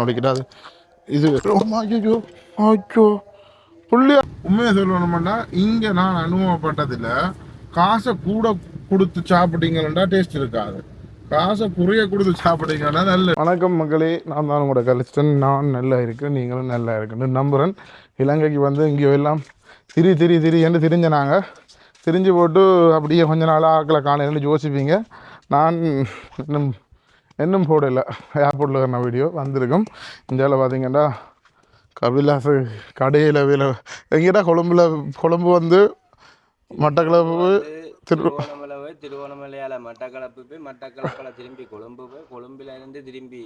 நடிக்கிறாது இது ஐயோ ஐயோ. புள்ளியா உண்மையை சொல்லணும்னா இங்கே நான் அனுபவப்பட்டதில்ல. காசை கூட கொடுத்து சாப்பிட்டீங்கன்னா டேஸ்ட் இருக்காது. காசை குறைய கொடுத்து சாப்பிட்டீங்கன்னா நல்ல வணக்கம் மக்களே நான் தான் உங்களோட கலிஸ்டன் நான் நல்லா இருக்கேன் நீங்களும் நல்லா இருக்குன்னு நம்புகிறேன் இலங்கைக்கு வந்து இங்கே எல்லாம் திரி திரி திரி என்று திரிஞ்ச நாங்கள் திரிஞ்சு போட்டு அப்படியே கொஞ்ச நாளாக ஆக்களை காணையிலேருந்து யோசிப்பீங்க. நான் இன்னும் போடல ஏர்போர்ட்டில் இருக்கிற வீடியோ வந்திருக்கும் இந்தியாவில் பார்த்தீங்கன்னா கபிலாசு கடையில் வேலை எங்கிட்ட கொழும்புல கொழும்பு வந்து மட்டக்களப்பு திரு போய் திருவண்ணாமலையால மட்டக்களப்பு போய் மட்டக்களப்பில் திரும்பி கொழும்பு போய் கொழும்புல இருந்து திரும்பி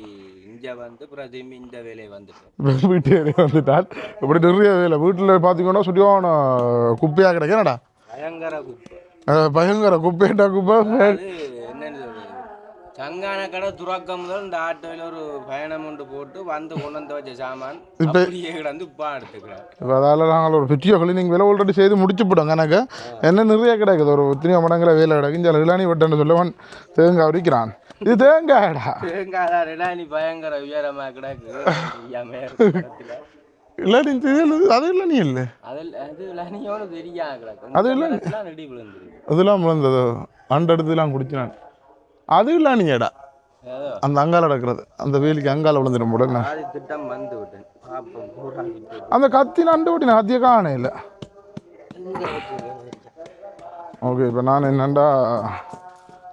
இங்கே வந்து அப்புறம் திரும்பி இந்த வேலையை வந்துட்டோம் வீட்டு வேலையை வந்துட்டால் இப்படி நிறைய வேலை வீட்டில் பார்த்தீங்கன்னா சுட்டியான குப்பையாக கிடைக்கிறடா பயங்கர குப்பை பயங்கர குப்பைட்டா குப்பை என்னன்னு சங்கான கடை துறக்கம் முதல் இந்த ஆட்டோவில் ஒரு பயணம் ஒன்று போட்டு வந்து கொண்டு வந்து வச்ச சாமான் அப்படியே கிடந்து உப்பா எடுத்துக்கிறேன். இப்போ அதால் நாங்கள் ஒரு பெரிய கிளீனிங் வேலை ஆல்ரெடி செய்து முடிச்சு போட்டோம் எனக்கு என்ன நிறைய கிடைக்குது. ஒரு எத்தனையோ மடங்கிற வேலை கிடக்கு. இந்த இளானி வெட்டன்னு சொல்லவன் தேங்காய் உரிக்கிறான். இது தேங்காய்டா? தேங்காய் நீ பயங்கர உயரமா கிடக்கு. இல்லாட்டி அது இல்லை? நீ இல்லை அது இல்ல. அதெல்லாம் விழுந்தது. அண்டெடுத்துலாம் குடிச்சினான் அது இல்லை நீடா ஏதோ. அந்த அங்கால நடக்கிறது. அந்த வேலிக்கு அங்கால விழுந்துடும் விட்டு அந்த கத்தி நண்டு விட்டு அதிக காண இல்லை. ஓகே இப்போ நான் என்னண்டா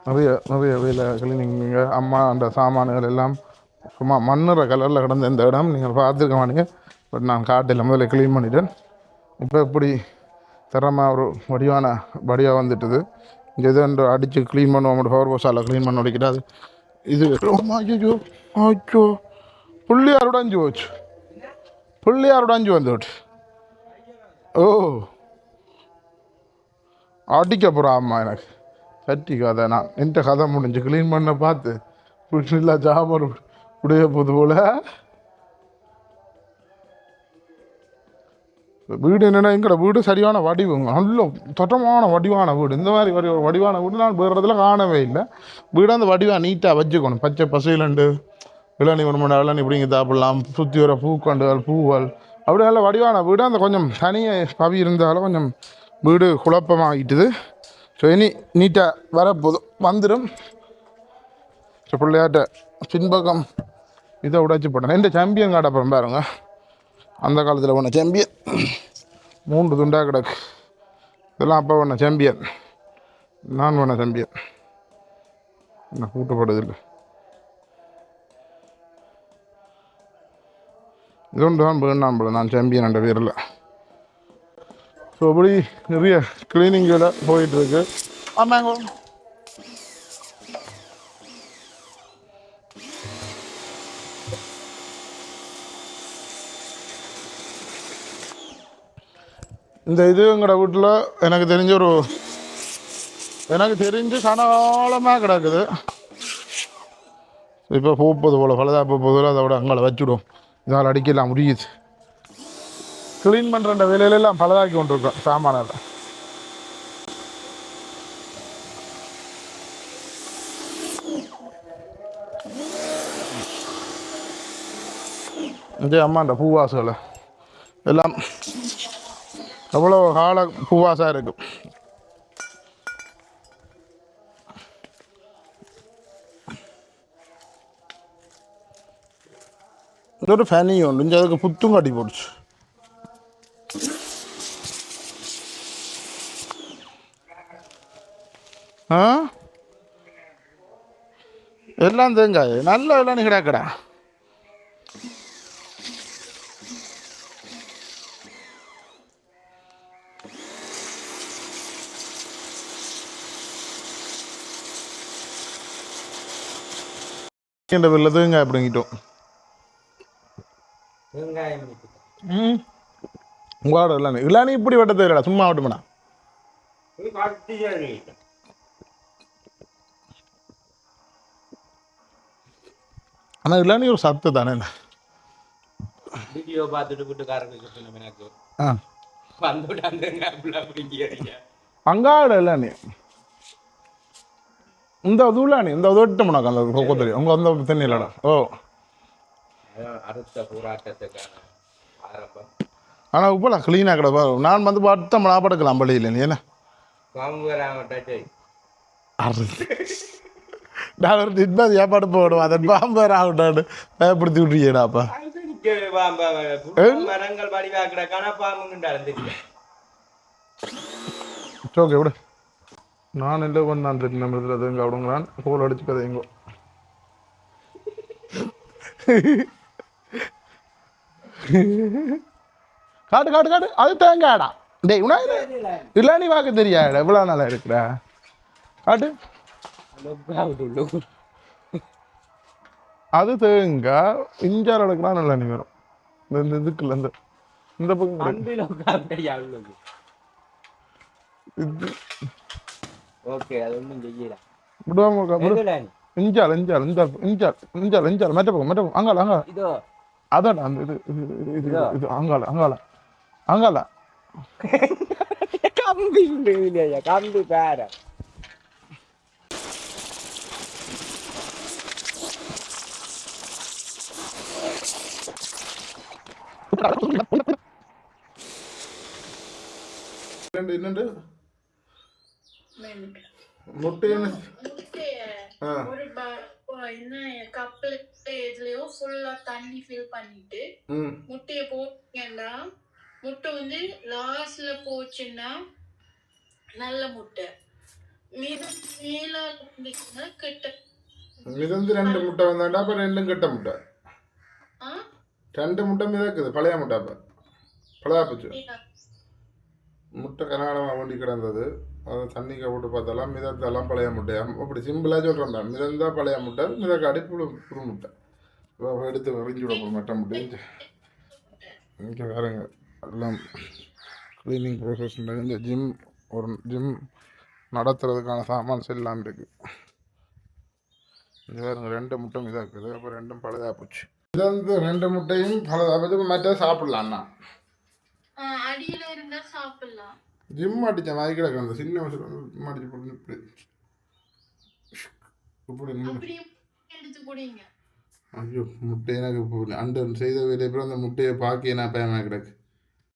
நிறைய நிறைய வேலை கிளீனிங் நீங்கள் அம்மா அந்த சாமான்கள் எல்லாம் சும்மா மண்ணுற கலரில் கிடந்த இந்த இடம் நீங்கள் பார்த்துருக்க மாட்டீங்க. பட் நான் காட்டில் முதல்ல க்ளீன் பண்ணிட்டேன். இப்போ இப்படி திறமா ஒரு வடிவான வடிவாக வந்துட்டுது. எது அடித்து க்ளீன் பண்ணுவோம். பவர் வாஷால் க்ளீன் பண்ண வைக்கிறாது இது ஐயோ ஐயோ. புள்ளியார் உடஞ்சி போச்சு. புள்ளியார் உடஞ்சி வந்துவிட்டு ஓ. அடிக்க போகிறா அம்மா எனக்கு. சட்டி கதை நான். என்கிட்ட கதை முடிஞ்சு க்ளீன் பண்ண பார்த்து. இல்லை ஜாமர் உடைய போது போல. வீடு என்னென்னா எங்கட வீடு சரியான வடிவுங்க நல்ல தட்டமான வடிவான வீடு. இந்த மாதிரி வடி வடிவான வீடு நான் வேறு இடத்துல காணவே இல்லை. வீடு அந்த வடிவாக நீட்டாக வச்சுக்கணும். பச்சை பசையிலண்டு இளநி ஒரு மணி இளநீ இப்படிங்க சாப்பிடலாம். சுற்றி வர பூக்கண்டுகள் பூவல் அப்படி நல்ல வடிவான வீடு அந்த கொஞ்சம் தனியை பவி இருந்தாலும் கொஞ்சம் வீடு குழப்பமாகிட்டுது ஸோ இனி நீட்டாக வரப்போதும் வந்துடும் ஸோ பிள்ளையாட்ட பின்பக்கம் இதை உடைச்சி போட்டேன் எந்த சாம்பியன் காட்ட அப்புறம் பாருங்கள் அந்த காலத்தில் பண்ண சாம்பியன். மூன்று துண்டாக கிடக்கு. இதெல்லாம் அப்போ பண்ண சாம்பியன். நான் பண்ண சாம்பியன். என்ன கூட்டப்படுதில்லை இது? ஒன்று தான் வேணாம் போல. நான் சாம்பியன் என்ற பேரில். ஸோ அப்படி நிறைய கிளீனிங் போயிட்டுருக்கு ஆமாங்க. இந்த இதுங்கிற வீட்டில் எனக்கு தெரிஞ்ச ஒரு எனக்கு தெரிஞ்சு கனகாலமாக கிடக்குது. இப்போ பூப்பது போல் பழுதா போதில் அதை விட அங்கே வச்சுடும். இதால் அடிக்கலாம் முடியுது. க்ளீன் பண்ணுற வேலையிலெல்லாம் பழுதாக்கி கொண்டிருக்கோம் சாமானில் இது அம்மாண்ட பூவாசுகளை எல்லாம் அவ்வளோ கால பூவாசாக இருக்கும் இது ஒரு ஃபேனி உண்டு இங்கே அதுக்கு புத்தும் கட்டி போடுச்சு ஆ? எல்லாம் தேங்காய் நல்ல எல்லாம் என்ற வெளில தேங்காய் அப்படிங்கிட்டோம் வெங்காயம் ம். உங்களோட இல்லானி இல்லானி இப்படி வெட்ட தெரியல சும்மா விட்டுமடா. ஆனால் இல்லானி ஒரு சத்து தானே. வீடியோ பார்த்துட்டு வீட்டுக்காரங்க சொன்னோம் எனக்கு. ஆ. வந்துட்டு அந்த வெங்காயம் அப்படிங்கிறீங்க. அங்காட இல்லானி இந்த அதுலானி இந்த அது வெட்ட முனாக்கு அந்த கொக்கோ தெரியும் உங்க அந்த தென்னிலடா. ஓ. அதான் அடுத்த போராட்டத்துக்கான ஆரம்பம். ஆனால் இப்போ நான் க்ளீனாக கிடப்பா நான் வந்து பட்டம் படுக்கலாம் பள்ளியில் நீ என்ன? நான் ஒரு ஏற்பாடு போடுவோம் அதன் பாம்பு வேறு ஆகட்டான்னு பயப்படுத்தி விட்றியேடாப்பா மரங்கள் வடிவாக்கிற கணப்பாம்புன்னு தெரியும் ஓகே விடு. நான் இல்லை பண்ண நான் தெரியும் நம்ம இதில் எங்கே விடுங்கிறான் கோல் அடிச்சு கதை எங்கோ காட்டு காட்டு காட்டு. அது தேங்காடா டேய் உனா இல்லை நீ வாக்கு தெரியாடா எவ்வளோ நாளாக இருக்கிற காட்டு. அது தேங்காய் இஞ்சார் எடுக்கலாம் நல்லா நீ வரும். இந்த இதுக்குள்ள இந்த இந்த பக்கம். இது ஓகே அது ஒன்றும் செய்யல விடுவாங்க விடு இஞ்சால் இஞ்சால் இஞ்சால் இஞ்சால் இஞ்சால் இஞ்சால் மெட்ட பக்கம் மெட்ட பக்கம் அங்கால அங்கால இதோ அதான் அந்த இது இது இது இது இது அங்கால அங்கால அங்கால கம்பி இல்லையா கம்பி பேர என்னண்டு என்னண்டு முட்டை என்ன முட்டைய ஆ. ஒரு ப- ஓ, என்ன கப்பல் இதுலயோ ஃபுல்லா தண்ணி ஃபில் பண்ணிட்டு முட்டைய போட்டீங்கன்னா முட்டை வந்து லாஸ்ட்ல போச்சுன்னா நல்ல முட்டை. மேல இருந்துச்சுன்னா கெட்ட மிதந்து ரெண்டு முட்டை வந்தாண்டா அப்போ ரெண்டும் கெட்ட முட்டை? ரெண்டு முட்டை மிதக்குது பழைய முட்டை அப்போ. பழைய போச்சு. முட்டை கனகாலமாக வண்டி கிடந்தது. அதை தண்ணிக்க போட்டு பார்த்தாலாம் மிதத்தெல்லாம் பழைய முட்டையா அப்படி சிம்பிளாக சொல்கிறேன்டா மிதந்தா பழைய முட்டை மித புது புது முட்டை. எடுத்து விரிஞ்சு விட போகிறோம் மெட்ட முட்டை. இங்கே வேறுங்க எல்லாம் க்ளீனிங் ப்ரோசஸ் இந்த ஜிம் ஒரு ஜிம் நடத்துறதுக்கான சாமான்ஸ் எல்லாம் இருக்குது இது வேறுங்க ரெண்டு முட்டை இதாக இருக்குது அப்போ ரெண்டும் பழுதாக போச்சு. இது வந்து ரெண்டு முட்டையும் பழுதாக போச்சு மற்ற சாப்பிட்லாம்ண்ணா அடியில் இருந்தால் சாப்பிட்லாம். ஜிம் அடித்த மாதிரி கிடக்கு அந்த சின்ன வயசுல வந்து ஜிம் அடிச்சு போட்டு இப்படி இப்படி ஐயோ முட்டை எனக்கு இப்போ அண்டு செய்த வேலையை அப்புறம் அந்த முட்டையை பார்க்க நான் பயமாக கிடக்கு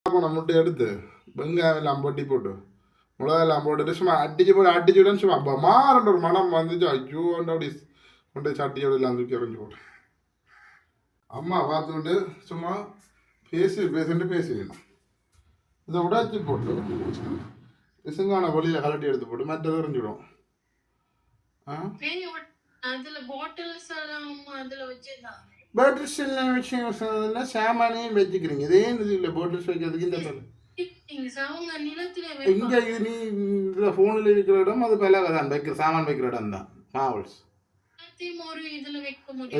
ஆமாம் முட்டை எடுத்து வெங்காயம் எல்லாம் பொட்டி போட்டு மிளகாயெல்லாம் போட்டுட்டு சும்மா அடிச்சு போட்டு அடிச்சு விட சும்மா அப்போ மாறன்ற ஒரு மனம் வந்துச்சு ஐயோ அப்படி கொண்டு சட்டியோட எல்லாம் தூக்கி எறிஞ்சு போட்டு அம்மா பார்த்துக்கிட்டு சும்மா பேசி பேசிட்டு பேசிடணும் இதை உடைச்சி போட்டு பிசுங்கான வழியில் கலட்டி எடுத்து போட்டு உட்- அதுல பாட்டில்ஸ் எல்லாம் சொன்னதுன்னா சாமானியம் வச்சுக்கிறீங்க. இதே இல்லை பேட்டரிஸ் வைக்கிறதுக்கு இந்த இங்கே வைப்பாங்க. இது நீ இந்த ஃபோனில் இருக்கிற இடம் அது பல தான். வைக்கிற சாமான் வைக்கிற இடம் தான். மாவல்ஸ்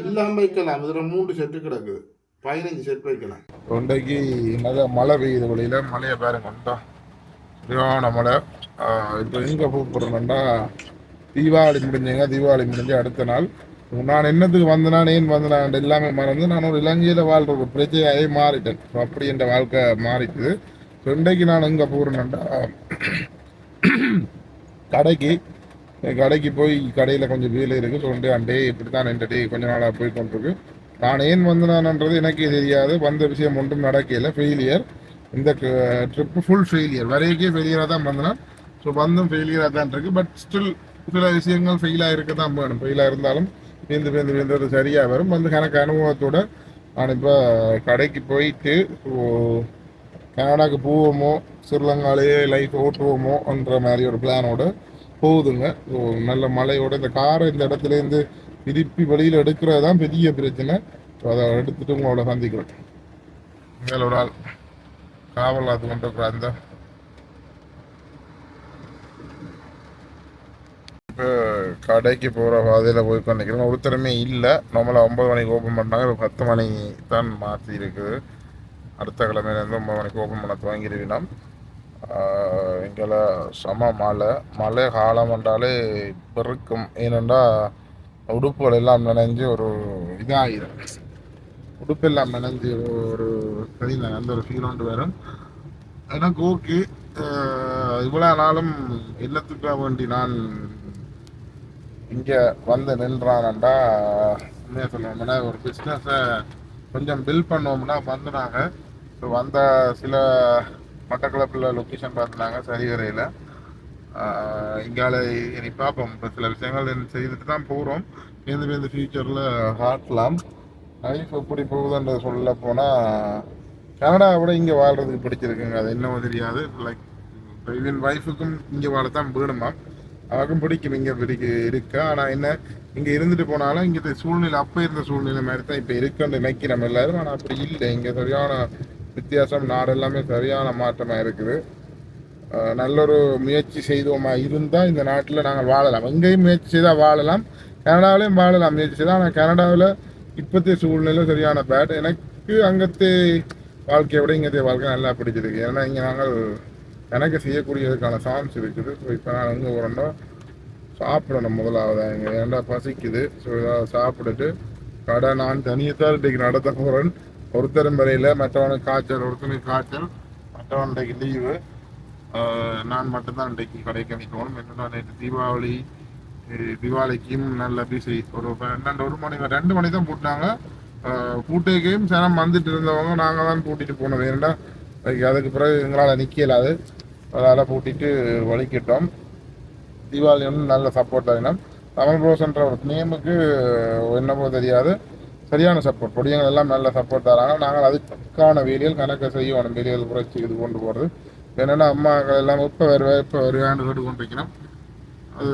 எல்லாம் வைக்கலாம். இதில் மூன்று செட்டு கிடக்குது பதினஞ்சு செட் வைக்கலாம் தொண்டைக்கு நல்ல மழை பெய்யுது வழியில். மழையை பாருங்க உண்டா சரியான மழை. இப்போ எங்கே போகிறோம்னா தீபாவளி முடிஞ்சுங்க தீபாவளி முடிஞ்சு அடுத்த நாள். நான் என்னத்துக்கு வந்தனான் ஏன் வந்தனான் எல்லாமே மறந்து நான் ஒரு இலங்கையில் வாழ்ற ஒரு பிரஜையாகவே மாறிட்டேன். ஸோ அப்படி என்ற வாழ்க்கை மாறிட்டுது. தொண்டைக்கு நான் எங்கே போகிறேன்டா கடைக்கு. கடைக்கு போய் கடையில் கொஞ்சம் வேலை இருக்குது ஸோ அண்டே இப்படி தான் ரெண்டு டே கொஞ்ச நாளாக போய் கொண்டிருக்கு. நான் ஏன் வந்தனான்ன்றது எனக்கே தெரியாது. வந்த விஷயம் ஒன்றும் நடக்கல. ஃபெயிலியர் இந்த ட்ரிப்பு ஃபுல் ஃபெயிலியர் வரைக்கே ஃபெயிலியராக தான் வந்தனான். ஸோ வந்தும் ஃபெயிலியராக தான் இருக்குது பட் ஸ்டில் சில விஷயங்கள் ஃபெயிலாக இருக்க தான் வேணும். ஃபெயிலாக இருந்தாலும் வேந்து வேந்து வேந்து சரியாக வரும். வந்து கணக்கு அனுபவத்தோட நான் இப்போ கடைக்கு போயிட்டு ஸோ கனடாக்கு போவோமோ ஸ்ரீலங்காலேயே லைஃப் ஓட்டுவோமோ என்ற மாதிரி ஒரு பிளானோட போகுதுங்க. ஸோ நல்ல மழையோட இந்த காரை இந்த இடத்துலேருந்து திருப்பி வழியில் எடுக்கிறது தான் பெரிய பிரச்சனை. ஸோ அதை எடுத்துட்டு உங்களோட சந்திக்கிறேன் ஒரு ஆள். காவல் அது கொண்டு அந்த. இப்போ கடைக்கு போகிற பாதையில் போய் பண்ணிக்கிறோம் ஒருத்தருமே இல்லை. நம்மளை ஒம்பது மணிக்கு ஓப்பன் பண்ணாங்க. இப்போ பத்து மணி தான் மாற்றி இருக்குது. அடுத்த கிழமையிலேருந்து ஒம்பது மணிக்கு ஓப்பன் பண்ண துவங்கிருவினோம் எங்களை சம மழை. மழை காலம் என்றாலே பெருக்கும். ஏனென்றால் உடுப்புகள் எல்லாம் நனைஞ்சு ஒரு இதாகிடும் உடுப்பு எல்லாம் நனைஞ்சு ஒரு தெரியல அந்த ஒரு ஃபீல் ஒன்று வரும் எனக்கு ஓகே. இவ்வளோ நாளும் இல்லத்துக்காக வேண்டி நான் இங்கே வந்து நின்றானண்டா? உண்மையாக சொல்லணும்னா ஒரு பிஸ்னஸை கொஞ்சம் பில் பண்ணோம்னா வந்துனாங்க ஸோ வந்த சில மட்டக்களப்பில் லொக்கேஷன் பார்த்துனாங்க சரி வரையில் இங்கால இனி பார்ப்போம். இப்போ சில விஷயங்கள் என்ன செய்துட்டு தான் போகிறோம் இந்த பேருந்து ஃபியூச்சரில் காட்டலாம். லைஃப் எப்படி போகுதுன்றது சொல்ல போனால் கனடா விட இங்கே வாழ்கிறதுக்கு பிடிச்சிருக்குங்க. அது என்னவோ தெரியாது. லைக் இவன் ஒய்ஃபுக்கும் இங்கே வாழத்தான் வேணுமா? அவருக்கும் பிடிக்கும். இங்கே பிடிக்கு இருக்கா ஆனால் என்ன இங்கே இருந்துட்டு போனாலும் இங்கே சூழ்நிலை அப்போ இருந்த சூழ்நிலை மாதிரி தான் இப்போ இருக்குன்னு நினைக்கிறோம் எல்லாரும். ஆனால் அப்படி இல்லை. இங்கே சரியான வித்தியாசம் நாடு எல்லாமே சரியான மாற்றமாக இருக்குது. நல்லொரு நல்ல ஒரு முயற்சி செய்தோமா இருந்தால் இந்த நாட்டில் நாங்கள் வாழலாம். எங்கேயும் முயற்சி செய்தால் வாழலாம். கனடாவிலையும் வாழலாம் முயற்சி செய்தால் ஆனால் கனடாவில் இப்போத்தைய சூழ்நிலை சரியான பேட். எனக்கு அங்கத்தே வாழ்க்கையை விட இங்கத்தைய வாழ்க்கை நல்லா பிடிச்சிருக்கு ஏன்னா இங்கே நாங்கள் எனக்கு செய்யக்கூடியதுக்கான சான்ஸ் இருக்குது. ஸோ இப்போ நான் எங்கே போகிறோம்னா சாப்பிடணும் முதலாவது. இங்கே ஏன்டா பசிக்குது? ஸோ ஏதாவது சாப்பிட்டுட்டு கடை நான் தனியத்தான் இன்றைக்கு நடத்த போகிறேன் ஒருத்தரும் வரையில் மற்றவனுக்கு காய்ச்சல் ஒருத்தனுக்கு காய்ச்சல் மற்றவன் லீவு நான் மட்டும்தான் இன்றைக்கு கடைக்கு அனுப்பணும் என்னடா நேற்று தீபாவளி தீபாவளிக்கும் நல்ல பிசி ஒரு பன்னெண்டு ஒரு மணி ரெண்டு மணி தான் பூட்டினாங்க பூட்டைக்கையும் சனம் வந்துட்டு இருந்தவங்க நாங்கள் தான் பூட்டிட்டு போனோம். ஏன்னா அதுக்கு பிறகு எங்களால் நிற்கலாது அதனால் பூட்டிட்டு வலிக்கிட்டோம். தீபாவளி வந்து நல்ல சப்போர்ட் ஆகினோம் தமிழ் ப்ரோஸ்ன்ற ஒரு நேமுக்கு என்னவோ தெரியாது. சரியான சப்போர்ட் பொடியங்கள் எல்லாம் நல்ல சப்போர்ட் தராங்க. நாங்கள் அதுக்கான வேலைகள் கணக்கை செய்யணும். வேலைகள் புரட்சி இது கொண்டு போகிறது என்னென்னா அம்மாக்கள் எல்லாம் இப்போ வருவேன் இப்போ வருவேன்னு கேட்டு கொண்டிருக்கிறோம் அது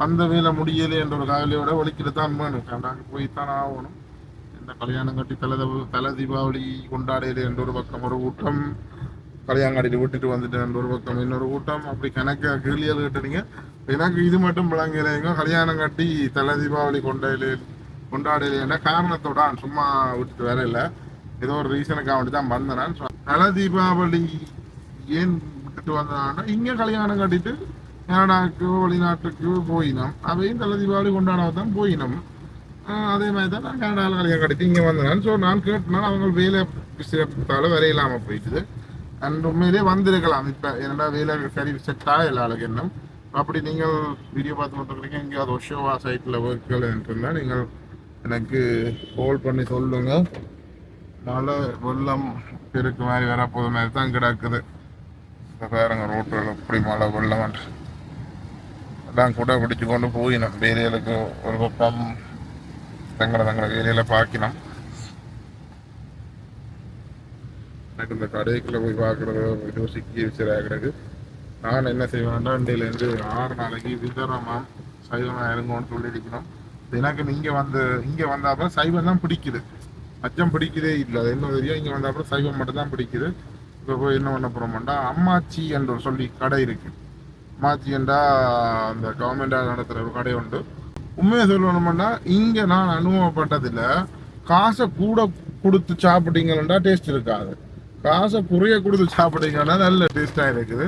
வந்த வேலை முடியலை என்ற ஒரு கவலையோட ஒழிக்கிட்டு தான் வேணும். கண்டாக்கு போய் தான் ஆகணும். இந்த கல்யாணம் கட்டி தலை தலை தீபாவளி கொண்டாடையில என்ற ஒரு பக்கம் ஒரு கூட்டம் கல்யாணம் விட்டுட்டு வந்துட்டு என்ற ஒரு பக்கம் இன்னொரு கூட்டம் அப்படி கணக்கு கேள்விகள் கேட்டுறீங்க. எனக்கு இது மட்டும் விளங்கலைங்க கல்யாணம் கட்டி தலை தீபாவளி கொண்டாடல கொண்டாடலைன்னா காரணத்தோட சும்மா விட்டுட்டு வேற இல்லை. ஏதோ ஒரு ரீசனுக்காக வேண்டி தான் வந்தேன் தலை தீபாவளி ஏன் விட்டுட்டு வந்தாங்கன்னா இங்கே கல்யாணம் கட்டிட்டு கனடாக்கு வெளிநாட்டுக்கு போயினோம். அவையும் தலை தீபாவளி கொண்டாட தான் போயினோம் அதே மாதிரி தான் நான் கனடாவில் கல்யாணம் கட்டிட்டு இங்கே வந்தேன். ஸோ நான் கேட்டனால அவங்க வேலை விஷயத்தால வேலை போயிட்டுது. அண்ட் உண்மையிலே வந்திருக்கலாம். இப்போ என்னடா வேலை சரி செட் ஆகல ஆளுக்கு என்ன அப்படி நீங்கள் வீடியோ பார்த்து வந்துருக்கீங்க எங்கேயாவது ஒஷோவா சைட்டில் ஒர்க்குகள் இருந்தால் நீங்கள் எனக்கு கால் பண்ணி சொல்லுங்கள் மழை வெள்ளம் பெருக்கு மாதிரி வரப்போது மாதிரி தான் கிடக்குது. இந்த ரோட்டில் இப்படி மழை வெள்ளமாட்டு எல்லாம் கூட பிடிச்சு கொண்டு போயினோம். வேலைகளுக்கு ஒரு பக்கம் தங்களை தங்களை வேலையில பார்க்கணும் எனக்கு இந்த கடைக்குள்ளே போய் பார்க்கறது யோசிக்க விசிறாக கிடக்கு. நான் என்ன செய்வேன்னா இருந்து ஆறு நாளைக்கு விதரமாக சைவமாக இறங்கும்னு சொல்லியிருக்கணும் எனக்கு இங்கே வந்து இங்கே வந்தாப்புறம் சைவம் தான் பிடிக்குது. அச்சம் பிடிக்குதே இல்லை. அது என்ன தெரியும்? இங்கே வந்தாப்புறம் சைவம் மட்டும் தான் பிடிக்குது. இப்போ போய் என்ன பண்ண போகிறோம்டா அம்மாச்சி என்று சொல்லி கடை இருக்கு. அம்மாச்சி என்றா அந்த கவர்மெண்டாக நடத்துகிற ஒரு கடை உண்டு. உண்மையை சொல்லணும்னா இங்கே நான் அனுபவப்பட்டதில் காசை கூட கொடுத்து சாப்பிட்டீங்கன்னா டேஸ்ட் இருக்காது. காசை குறைய கொடுத்து சாப்பிட்டீங்கன்னா நல்ல டேஸ்டாக இருக்குது.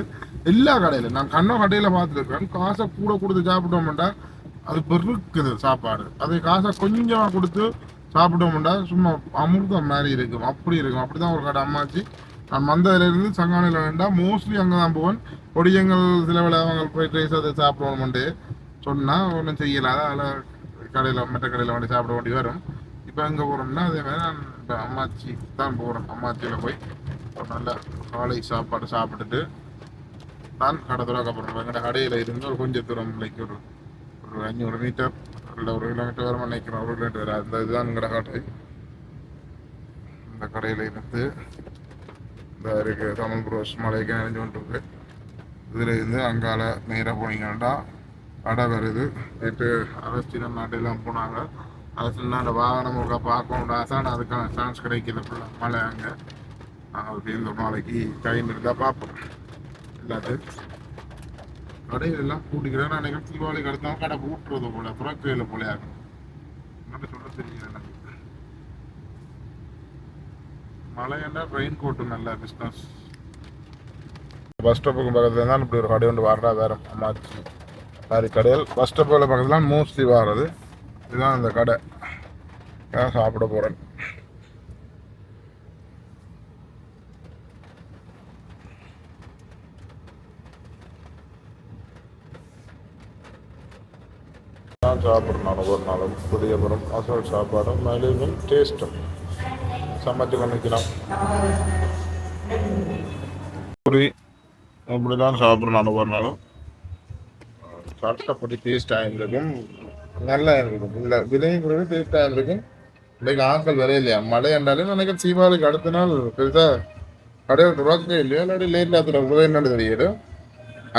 எல்லா கடையில் நான் கண்ண கடையில் பார்த்துருக்கேன். காசை கூட கொடுத்து சாப்பிட்டோம்டா அது பெருக்குது சாப்பாடு. அது காசை கொஞ்சமாக கொடுத்து சாப்பிட்டோம்டா சும்மா அமிர்தம் மாதிரி இருக்கும். அப்படி இருக்கும். அப்படி தான் ஒரு கடை அம்மாச்சி. நான் மந்ததுலேருந்து சங்கானையில் வேண்டாம். மோஸ்ட்லி அங்கே தான் போவேன். கொடியங்கள் சில வேலை அவங்க ஃப்ரைட் ரைஸ் அதை சாப்பிடணும்ட்டு சொன்னால் ஒன்றும் செய்யலாத அதில் கடையில் மற்ற கடையில் வந்து சாப்பிட வேண்டி வரும். இப்போ எங்கே போகிறோம்னா அதே மாதிரி நான் இப்போ அம்மாச்சி தான் போகிறேன் அம்மாச்சியில் போய் ஒரு நல்ல காலை சாப்பாடு சாப்பிட்டுட்டு நான் கடை துறக்க போகிறோம் எங்களோட கடையில் இருந்து ஒரு கொஞ்சம் தூரம் லைக் ஒரு ஒரு அஞ்சூறு மீட்டர் இல்லை ஒரு கிலோமீட்டர் வரும் நினைக்கிறேன். ஒரு கிலோமீட்டர் வர அந்த இதுதான் எங்களோட கடை. இந்த கடையில் இருந்து இந்த இருக்குது தமிழ் புரோஸ் மலைக்கு நினைஞ்சு கொண்டிருக்கு. இதில் இருந்து அங்கால நேராக போனீங்கன்னா கடை வருது. நேற்று அரசியல் நாட்டெல்லாம் போனாங்க. அரசியல் நாட்டை வாகனம் ஒருக்கா பார்க்கணும் ஆசை ஆனால் அதுக்கான சான்ஸ் கிடைக்கல ஃபுல்லாக மழை அங்கே. நாங்கள் இந்த நாளைக்கு டைம் இருந்தால் பார்ப்போம். எல்லாத்தையும் கடையில் எல்லாம் கூட்டிக்கிறேன் நான் நினைக்கிறேன் தீபாவளிக்கு அடுத்தவங்க கடை கூட்டுறது போல. புறக்கையில் போல ஆகும் என்னட்டு சொல்ல தெரியல எனக்கு மழைன்னா ரெயின் கோட்டு நல்ல பிஸ்னஸ் பஸ் ஸ்டாப்புக்கு பக்கத்துல தான் இப்படி ஒரு கடை ஒன்று வர்றா வேற அம்மாச்சி. சாரி கடையில். பஸ் ஸ்டாப்பில் பக்கத்துல மோஸ்ட்லி வர்றது. இதுதான் அந்த கடை. நான் சாப்பிட போகிறேன் தான் சாப்பிட்றேன் ஒரு நாளும். புளியபுரம் அசல் சாப்பாடும் மலிவும் டேஸ்ட்டும் சமைச்சு பண்ணிக்கலாம் பூரி அப்படி தான் சாப்பிட்றேன் நான் ஒவ்வொரு நாளும். கஷ்டப்பட்டு டேஸ்டாக இருக்கும். நல்லா இருக்கும். இல்லை விலையும் கூட டேஸ்டாக இருக்கும். இன்னைக்கு ஆட்கள் விலை இல்லையா மழை என்றாலும் நினைக்கிற தீபாவளிக்கு அடுத்த நாள் பெருசாக கடையை துறக்கவே இல்லையா? இல்லாட்டி லேட் ஆத்துல உதவி என்னன்னு தெரியுது.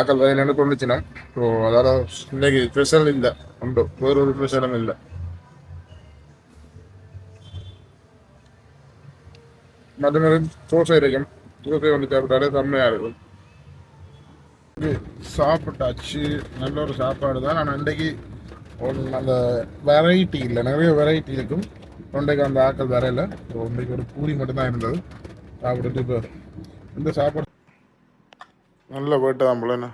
ஆக்கள் விலை என்ன கொண்டுச்சுன்னா. ஸோ அதால இன்னைக்கு ஸ்பெஷல் இல்லை. உண்டு. வேறு ஒரு ஸ்பெஷலும் இல்லை. மற்ற நேரம் தோசை இருக்கும் தோசை வந்து சாப்பிட்டாலே செம்மையாக இருக்கும். இது சாப்பிட்டாச்சு. நல்ல ஒரு சாப்பாடு தான். நான் அன்றைக்கு ஒன் அந்த வெரைட்டி இல்லை. நிறைய வெரைட்டி இருக்கும். தொண்டைக்கு அந்த ஆக்கள் வரையில. ஸோ இன்றைக்கு ஒரு பூரி மட்டும்தான் இருந்தது. சாப்பிட்டுட்டு இப்போ இந்த சாப்பாடு நல்ல போயிட்டு தான் போல என்ன?